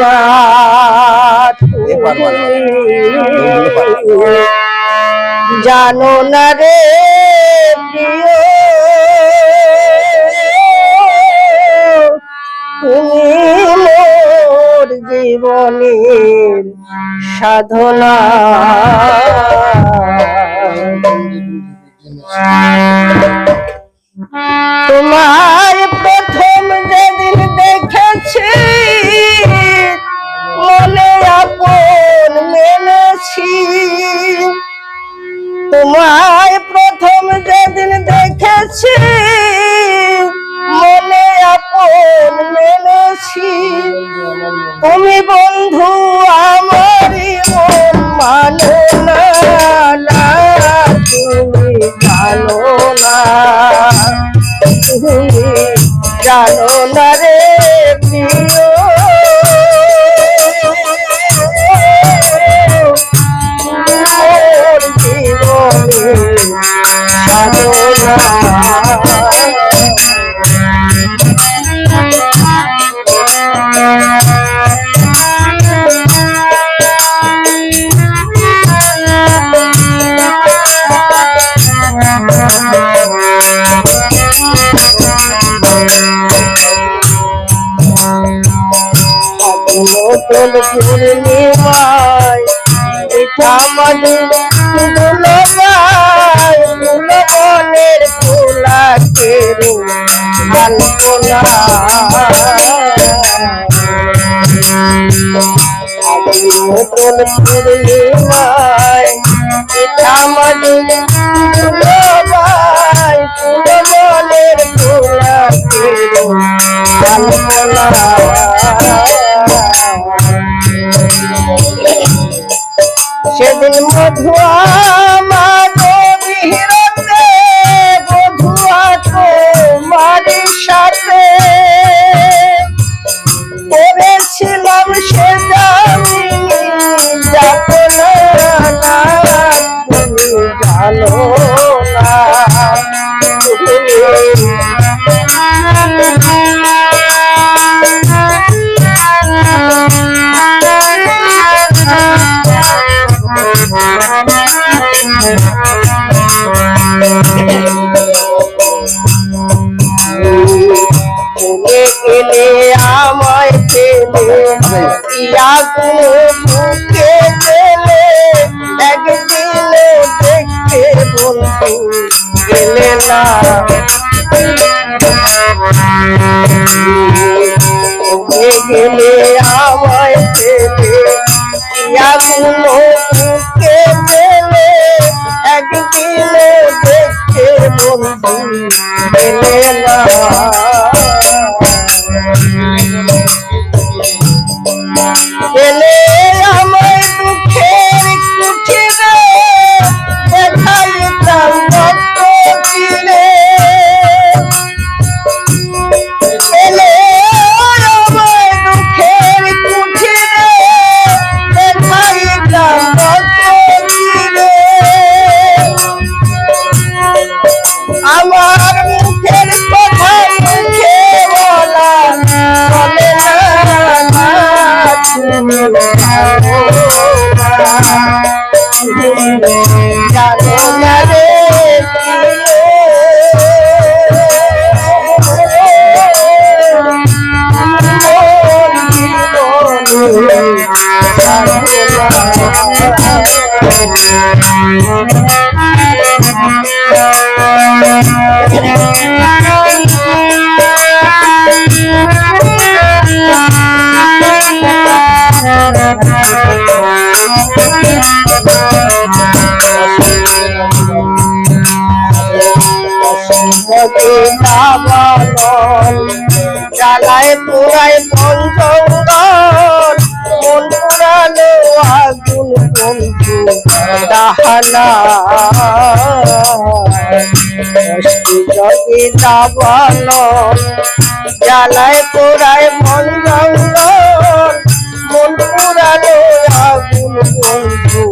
নাও। তুমি জানো না রে প্রিয়। তুমি মোর জীবনের সাধনা। তোমায় প্রথম যেদিন দেখেছি মনে আপন মেনেছি তুমি বন্ধু আমারই মন মানে না। আমাদের দুলগায় দুলগনের ফুলাকের কল্পনা নতুন পূর্ণিমায় আমাদের দুলগায় দুলগনের কল্পনা সেদিন মধুয়া মাধবীরতে বধুয়া তোমার সাথে। করেছিলাম সে জানি জানো ফেলে ইয়াগুলো বুকে ফেলে একদিন দেখতে বন্ধু গেলে না। গেলে আমায় ফেলে ইয়াগুলো বুকে ফেলে একদিন দেখতে বন্ধু গেলে না। জ্বালায় পুরায় বন মন পুরানো আগুন বন্ধু দাহানা যদি দাবান জ্বালায় পোড়ায় মন জঙ্গল মন পুরানো আগুন বন্ধু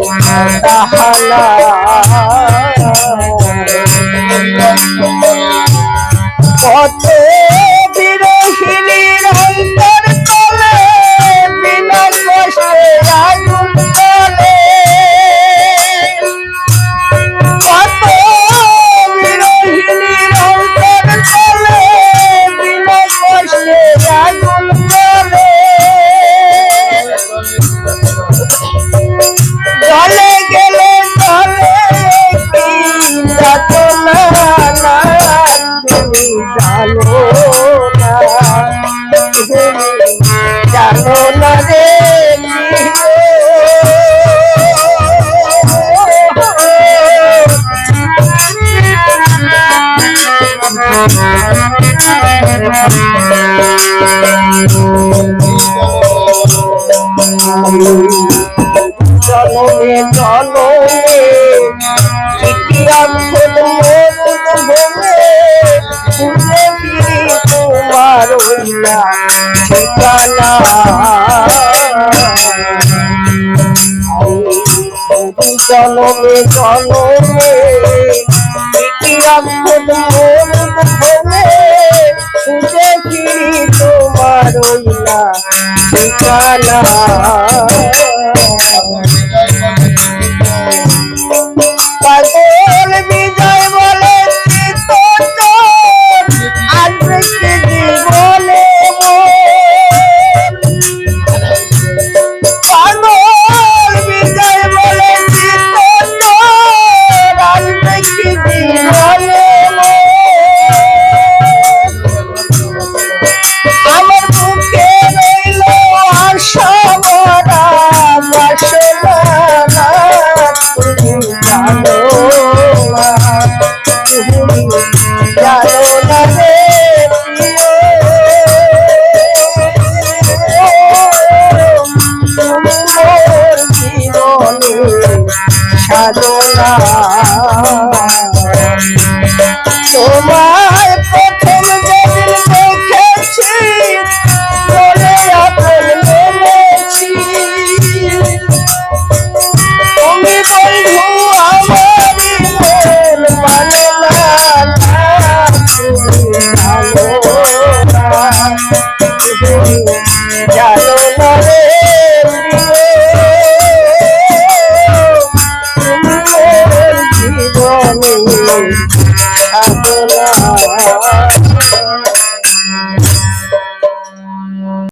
দাহানা জনমে জনমে ইতিহাস জন্মে জন্মে ঘুরে ফিরি তোমার হইলা ঠিকানা। জনমে জনমে वाला